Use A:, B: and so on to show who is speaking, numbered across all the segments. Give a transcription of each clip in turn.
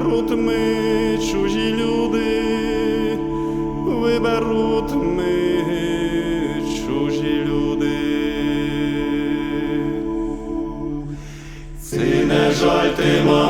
A: Виберуть ми чужі люди, виберуть ми чужі люди. Ці не жаль ти, мамко,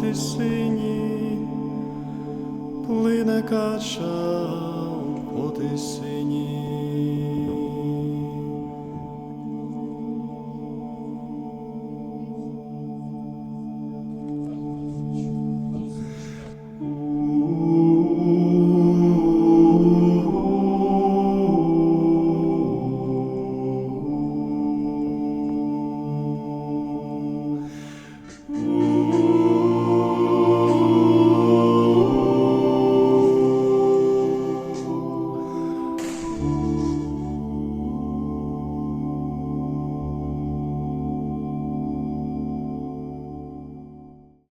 A: по тисині, плине кача поти тисині.